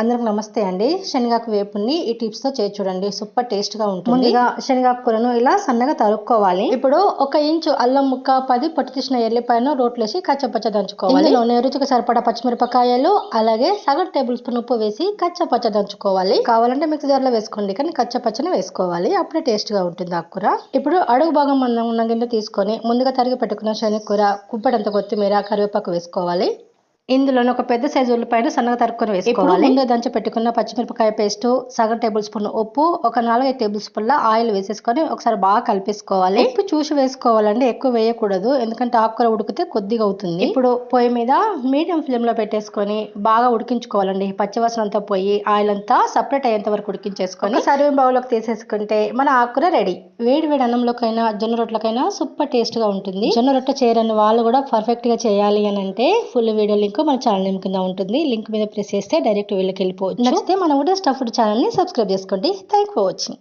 అందరికి నమస్తే అండి. శనగాకు వేపుని ఈ టిప్స్తో చేసి చూడండి. సూపర్ టేస్ట్గా ఉంటుంది. ముందుగా శనగాకు కూరను ఇలా సన్నగా తరుక్కోవాలి. ఇప్పుడు ఒక ఇంచు అల్లం ముక్క పది పొట్టు తీసిన ఎల్లిపాయను రోట్లేసి కచ్చపచ్చ దంచుకోవాలి. ఇందులోనే రుచికి సరిపడా పచ్చిమిరపకాయలు అలాగే సగం టేబుల్ స్పూన్ ఉప్పు వేసి కచ్చపచ్చ దంచుకోవాలి. కావాలంటే మిక్సీ జార్లో వేసుకోండి కానీ కచ్చపచ్చని వేసుకోవాలి. అప్పుడే టేస్ట్గా ఉంటుంది ఆకుకూర ఇప్పుడు అడుగు భాగం ఉన్న గిన్నె తీసుకొని ముందుగా తరిగి పెట్టుకున్న శనగకూర కుప్పడంత కొత్తిమీర కరివేపాకు వేసుకోవాలి. ఇందులో ఒక పెద్ద సైజు ఉల్లిపాయలు సన్నగా తరుక్కొని వేసుకోవాలి. ముందు దంచి పెట్టుకున్న పచ్చిమిరపకాయ పేస్ట్ సగం టేబుల్ స్పూన్ ఉప్పు ఒక నాలుగైదు టేబుల్ స్పూన్ల ఆయిల్ వేసేసుకొని ఒకసారి బాగా కలిపేసుకోవాలి. ఉప్పు చూసి వేసుకోవాలండి ఎక్కువ వేయకూడదు. ఎందుకంటే ఆకుకూర ఉడికితే కొద్దిగా అవుతుంది. ఇప్పుడు పొయ్యి మీద మీడియం ఫ్లేమ్లో పెట్టేసుకొని బాగా ఉడికించుకోవాలండి. పచ్చివాసన అంతా పోయి ఆయిల్ అంతా సపరేట్ అయ్యేంత వరకు ఉడికించేసుకొని సర్వింగ్ బౌల్లోకి తీసేసుకుంటే మన ఆకుకూర రెడీ వేడి వేడి అన్నంలోకైనా జొన్న రొట్టెలకైనా సూపర్ టేస్ట్గా ఉంటుంది. జొన్న రొట్టె చేయరని వాళ్ళు కూడా పర్ఫెక్ట్గా చేయాలి అని అంటే ఫుల్ వీడియో లింక్ మన ఛానల్ లింక్ కింద ఉంటుంది. లింక్ మీద ప్రెస్ చేస్తే డైరెక్ట్ వీళ్ళకి వెళ్ళిపోవచ్చు నచ్చితే మన కూడా స్టఫ్డ్ ఛానల్ని సబ్స్క్రైబ్ చేసుకోండి. Thank for watching